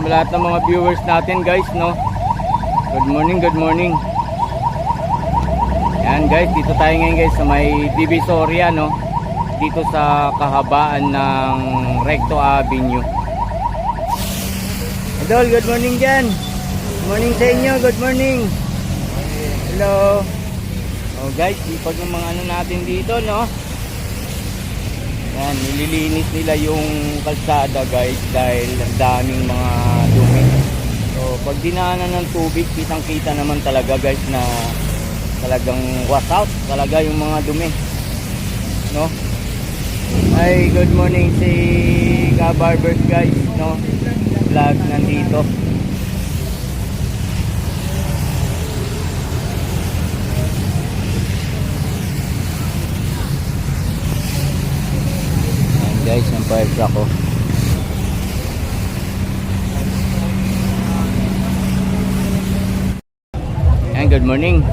sa lahat ng mga viewers natin guys, no? Good morning, good morning. Yan guys, dito tayo ngayon guys sa may Divisoria, no? Dito sa kahabaan ng Recto Avenue. Idol, good morning dyan. Good morning sa inyo, good morning. Hello. Oh guys, ipag ng mga ano natin dito, no? Yan, nililinis nila yung kalsada guys dahil ang daming mga dumi. So, pag dinaanan ng tubig, kitang-kita naman talaga guys na talagang wash talaga yung mga dumi. No? Hi, good morning si Ka Barbers guys, no? Vlog nandito. Guys, yung fire truck ko. Ayan, good morning.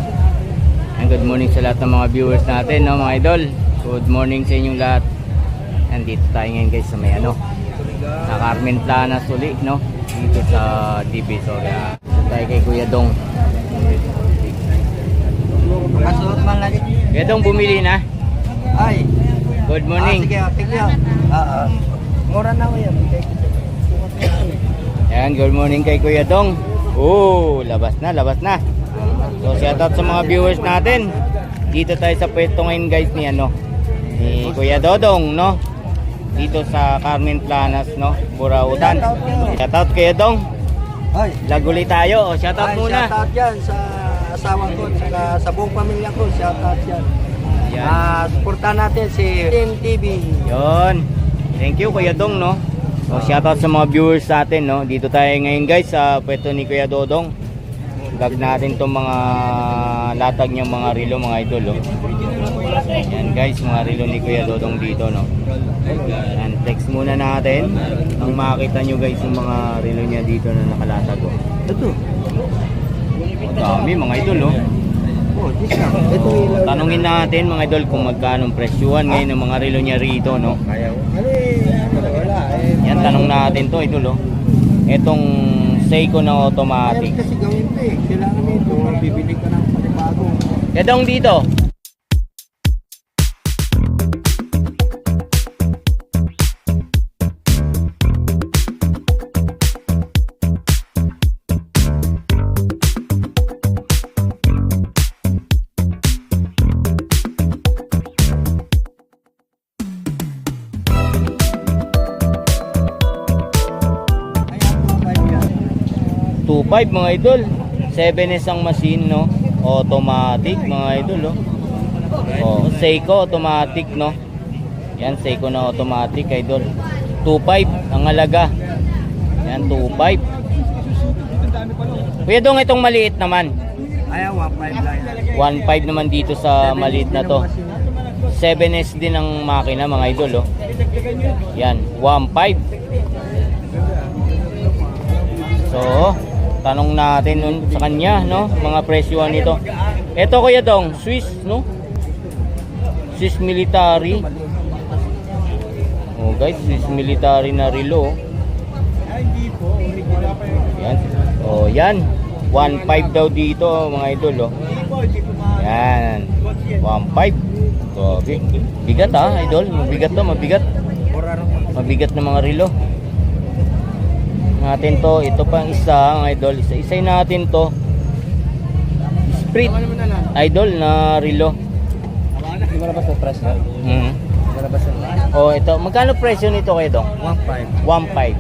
Ayan, good morning sa lahat ng mga viewers natin, no, mga idol. Good morning sa inyong lahat. Ayan, dito tayo ngayon guys sa may ano, sa Carmen Planas uli, no? Dito sa Divisoria. Dito tayo kay Kuya Dong. Kasuot man lagi. Kuya Dong, bumili na. Ay. Good Ah, morning. sige, ah, tignan. Ah, ah. Mura na ko yan. Ayan, good morning kay Kuya Dong. Oh, labas na, labas na. So, shout out sa mga viewers natin. Dito tayo sa pwesto ngayon guys ni ano, ni Kuya Dodong, no? Dito sa Carmen Planas, no? Burautan. Shout out Kuya Dong. Ay. Laguli tayo. O, shout out muna. Shout out yan sa asawa ko, saka sa buong pamilya ko. Shout out yan. Yan. Ah, suportahan natin si Team TV. Yon. Thank you Kuya Dong, no? So, shout out sa mga viewers natin, no? Dito tayo ngayon guys sa pwesto ni Kuya Dodong. Vlog natin tong mga latag niyang mga relo, mga idol, oh. Yan guys, mga relo ni Kuya Dodong dito, no? Yan, text muna natin. Nang makita nyo guys yung mga relo niya dito na nakalatag, oh. Ito. Ang dami, mga idol, oh. Oh, lang. Ito ilaw. Tanungin natin mga idol kung magkano ang presyuhan ngayon ng mga relo niya rito, no? Ayaw. Ano eh, wala eh. Yan, tanong natin to, idol, oh. Itong Seiko na Ayaw automatic. kasi gawin to eh. Kailangan nito. Bibili ka ng panibago. Edong dito. 2.5 mga idol. 7S ang machine, no? Automatic mga idol, oh. Oh, Seiko automatic, no? Yan, Seiko na automatic, idol. 2.5 ang halaga. Yan, 2.5. Kuya dong itong maliit naman. Ayaw, one five lang yan. 1.5 naman dito sa maliit na to. 7S din ang makina mga idol, oh. Yan, 1.5. So, tanong natin nun sa kanya, no? Mga presyuhan nito. Ito kuya dong, Swiss, no? Swiss military. Oh guys, Swiss military na relo. Yan. Oh, yan. 1.5 daw dito, mga idol, oh. Yan. 1.5. Grabe. Bigat ah, idol. Mabigat to, mabigat. Mabigat na mga relo. Natin to, ito pang isa, mga idol. Isa-isay natin to. Sprit idol na relo. Di ba sa press na? Sa press? Oh, ito. Magkano presyo nito kayo? One five.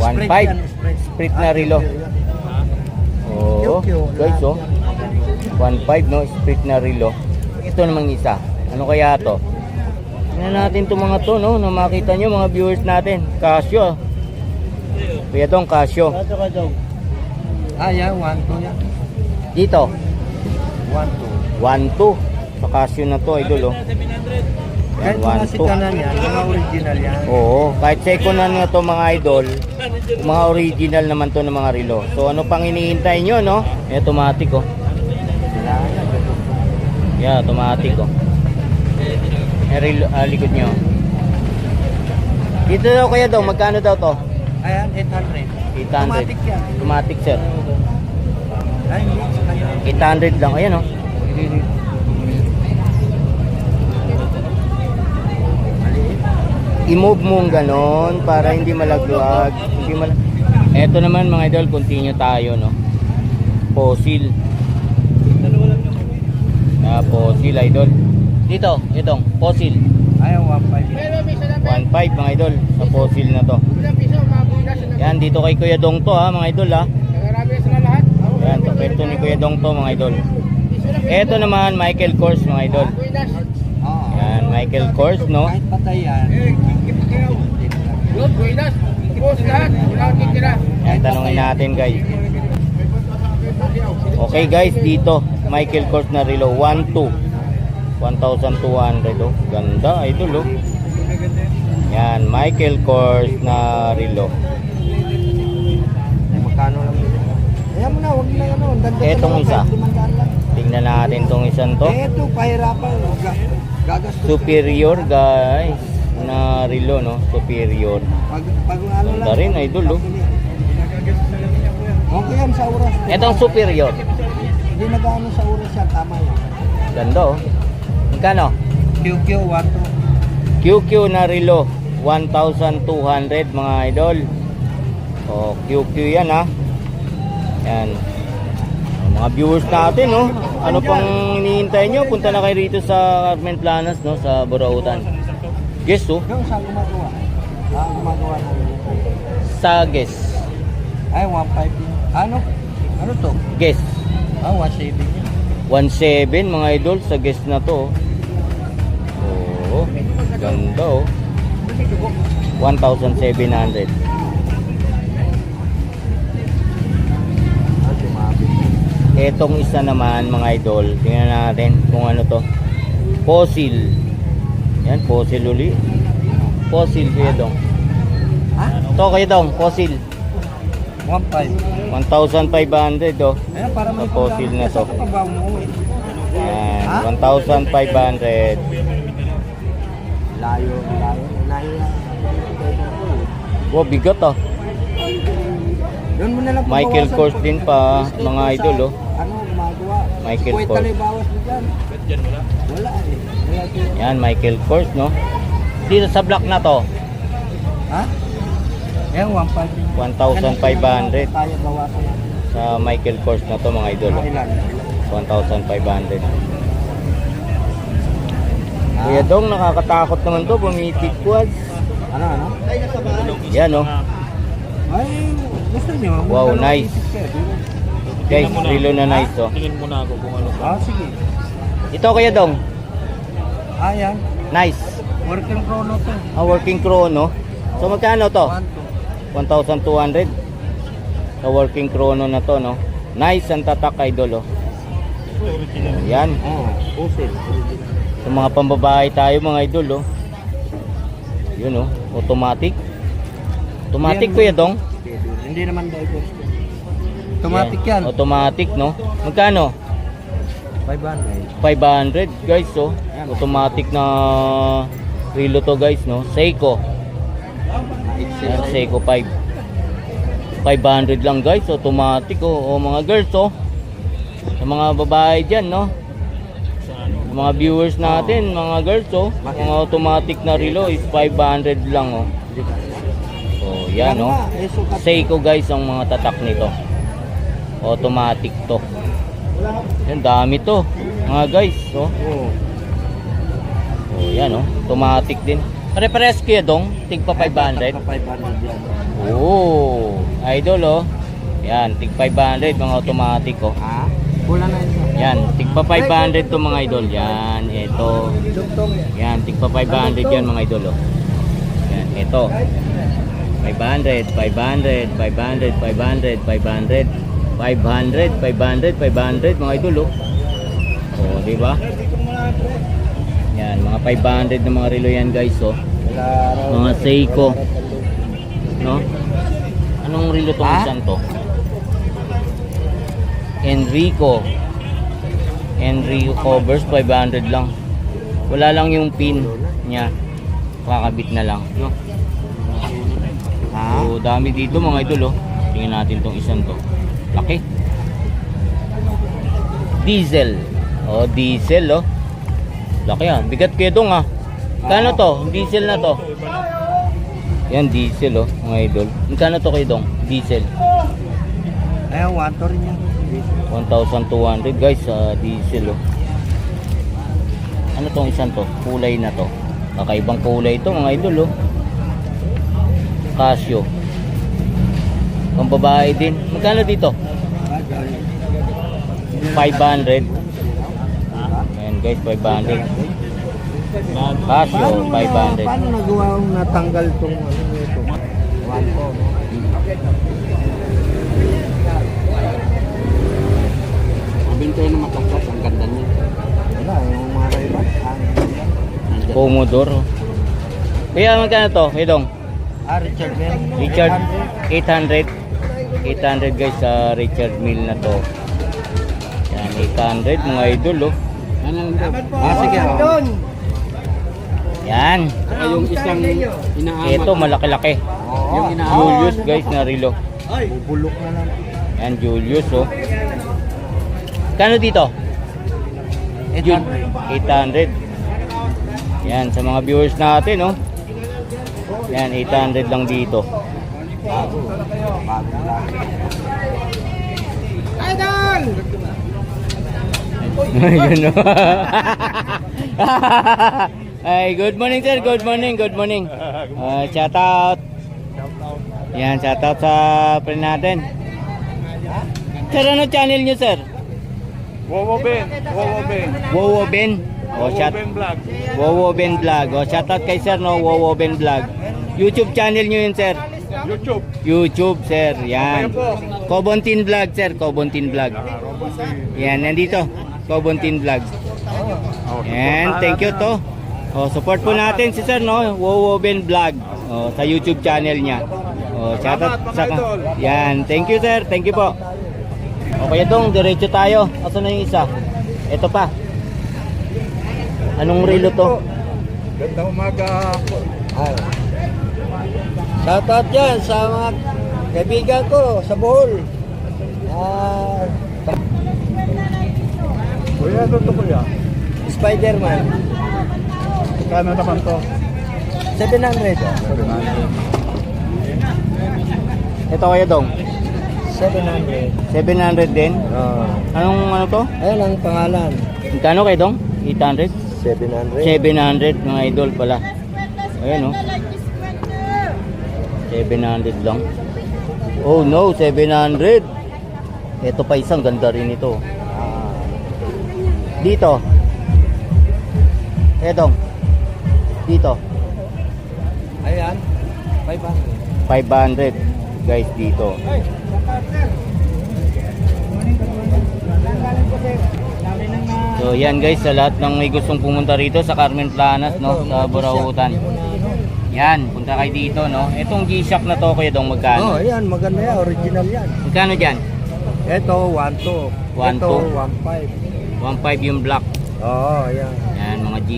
1.5. 1.5. Sprit na relo. Oh, guys, oh. 1.5 no, split na relo. Ito namang isa. Ano kaya to? Tingnan natin to mga to, no, na makita nyo mga viewers natin. Casio. Kaya tong Casio. Kato ka daw. Ah, yan. One, two yan. Dito, One, two. 1.2. Sa Casio na to, idol, oh. Kahit Yan, mga 1.2. sikanan yan, mga original yan. Oo, kahit second hand na to mga idol, mga original naman to ng mga relo. So ano pang hinihintay nyo, no? Eh, automatic, oh. Yeah, automatic, oh. Eh, relo, ah, likod nyo. Dito daw kaya daw, magkano daw to? Ayan, 800. 800. Automatic yan. Automatic, sir. Ay, hindi. sa kanya. 800 lang. Ayan, oh. I-move mo ganon para hindi malaglag. Hindi mal Eto naman mga idol, continue tayo, no? Fossil. Ah, fossil, idol. Dito, itong fossil. Ayaw, 1.5. 1.5 mga idol sa fossil na to. Yan, dito kay Kuya Dong to ha, mga idol ha. Yan, to pwesto ni Kuya Dong to mga idol. Eto naman, Michael Kors mga idol. Yan, Michael Kors, no? Kahit patay yan. Yan, tanongin natin guys. Okay guys, dito, Michael Kors na relo, 1.2. 1,200 oh. Ganda, idol oh. Yan, Michael Kors na relo. Magkano lang yun? Ayan mo na, huwag na ano. Etong isa. Tingnan natin tong isang to. Ito, pahirapan. Ga- Gagastos. Superior guys na relo no, superior. Pag, pag ano lang. Ganda rin, idol, oh. Okay yan sa oras. Etong superior. Hindi nag-ano sa oras yan, tama yan. Ganda oh. Magkano? QQ, 1, QQ na relo 1,200 mga idol. Oh, QQ yan ha. Yan. Mga viewers natin no. Ano pang hinihintay nyo? Punta na kayo rito sa Carmen Planas no sa Burautan. Guess oh. Yung saan gumagawa? Ah, gumagawa na. Sa guess. Ay, 1.5 yun. Ano? Ano to? Guess. Ah, 1.7 yun. 1.7 mga idol sa guess na to. Oh, ganda oh. 1,700. Etong isa naman mga idol, tingnan natin kung ano to. Fossil. Yan, fossil uli. Fossil kuya dong. Ha? To kuya dong, fossil. 1.5. 1,500 oh. Ayan, para may fossil na to. Sa kapabaw mo eh. Yan, Ha? 1,500. Layo, layo. Layo. Wow, bigat ah. Lang Michael Kors din pa, mga idol, oh. Michael Kuwait Kors. bawas mo dyan. wala? Wala eh. Wala. Yan, Michael Kors, no? Dito sa block na to, Ha? Eh, 1.5 din. 1,500 Tayo bawasan lang. sa Michael Kors na to mga idol. Ah, ilan? 1,500. Ah, Kuya Dong, nakakatakot naman to, bumitik quads. Ano, ano? Yan, no? Ay, gusto nyo? Wow, nice. Isip ka, di ba? Guys, relo na nice, to. Tingin muna ako kung ano Ah, sige. Ito, Kuya Dong, Ah, yan. nice. Working chrono to. A working chrono. So, magkano to? 1, 1,200. Sa working chrono na to, no? Nice ang tatak, idol, oh. Yan. Oh, pusil. Sa mga pambabae tayo, mga idol, oh. Yun, oh. Automatic. Automatic, Yan, Kuya Dong. Hindi naman diverse. Automatic yan. Automatic, no? Magkano? 500. 500 guys oh. Automatic na relo to guys no. Seiko. Yan, Seiko 5. 500 lang guys, automatic oh. O mga girls oh. Sa mga babae diyan no. Sa mga viewers natin, mga girls oh. Mga automatic na relo is 500 lang oh. Oh, yan oh. nga, eh. Seiko guys ang mga tatak nito. Automatic to. Yan dami to. Mga guys, oh. Oo. Oh, yan oh. Automatic din. Pare-pares kuya dong, tig pa 500. Pa 500 yan. Oh, idol oh. Yan, tig 500 mga automatic oh. Ha? Kulang na. Yan, tig pa 500 to mga idol. Yan, ito. Yan, tig pa 500 yan mga idol oh. Yan, ito. 500, 500, 500, 500, 500, 500, 500, 500 mga idol oh. Oh, di ba? Yan, mga 500 na mga relo yan guys oh. Mga Seiko. No? Anong relo tong Ha? isang to? Enrico. Enrico covers 500 lang. Wala lang yung pin niya. Kakabit na lang. No? Ha? So, dami dito mga idol oh. Tingnan natin tong isang to. Laki. Diesel. Oh, diesel oh. Laki ah. Bigat kayo dong ah. Kano to? Diesel na to. Yan, diesel oh, mga idol. Magkano to kayo dong? Diesel. Ayan, wanto rin yan. 1,200 guys sa diesel oh. Ano tong isang to? Kulay na to. Kakaibang kulay ito mga idol oh. Casio. Pang babae din. Magkano dito? 500. Ayan guys, 500. Casio, 500. Paano nagawa kong natanggal tong ano nito? Yun ng mataklas, ang ganda niya. Wala, yung mga rayban. Commodore. oh. Kaya magkano to? Idong? Ah, Richard Bell. Richard 800 800 guys sa Richard Mill na to yan 800 mga idol oh daw. Ah, sige. oh. yan Saka yung isang inaamat. ito malaki-laki Oo. Yung ina- Julius guys na relo Bubulok na lang. yan Julius oh kano dito? Jun 800 yan sa mga viewers natin oh yan 800 lang dito Bago. Bago lang. Ayun o. Ay, good morning sir, good morning, good morning. Uh, shout out. Yan, shout out sa friend natin. Sir, ano channel nyo sir? Wowo Ben, Wowo Ben, Wowo Ben. O, Wowo shout, Ben Vlog. Wowo Ben Vlog. O, shout out kay sir, no? Wowo Ben Vlog. YouTube channel nyo yun sir. YouTube. YouTube sir, yan. Cobontin Vlog sir, Cobontin Vlog. Yan, nandito. Cobontin Vlog. Oh, And thank you to. Oh, support po natin si Sir no, Wowo Ben Vlog oh, sa YouTube channel niya. Oh, shout out sa. Yan, thank you sir. Thank you po. Okay dong, diretso tayo. Asan na yung isa? Ito pa. Anong relo to? Ganda umaga. Ay. Shoutout yan sa mga kaibigan ko sa Bohol. Ah, Kuya, ito to kuya. Spider-Man. Kano naman to? 700. Ito kayo dong. 700. 700 din. Oh. Anong ano to? Ayan ang pangalan. Magkano kayo dong? 800? 700. 700 mga idol pala. Ayan oh. 700 lang. Oh no, 700. Ito pa isang ganda rin ito. Ah, Dito. Etong. Dito. ayan. 500. 500 guys dito. So yan guys sa lahat ng may gustong pumunta rito sa Carmen Planas no sa Burautan. Yan, punta kayo dito no. Etong G-Shock na to kuya dong Oh, magkano? ayan. Maganda yan. Original yan. Magkano diyan? Ito, 1-2. One, Ito, two. 1-5. 1.5 yung black. Oo, ayan. Yan mga G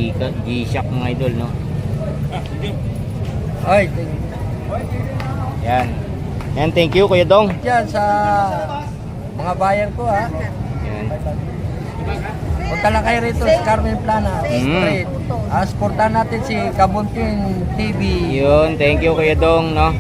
G-Shock mga idol no. Ay, thank Yan. Yan, thank you Kuya Dong. Yan sa mga bayan ko ha. Yan. Punta lang kayo rito sa Carmen Plana Mm. Street. Ah, supportan natin si Kabuntin TV. Yun, thank you Kuya Dong no.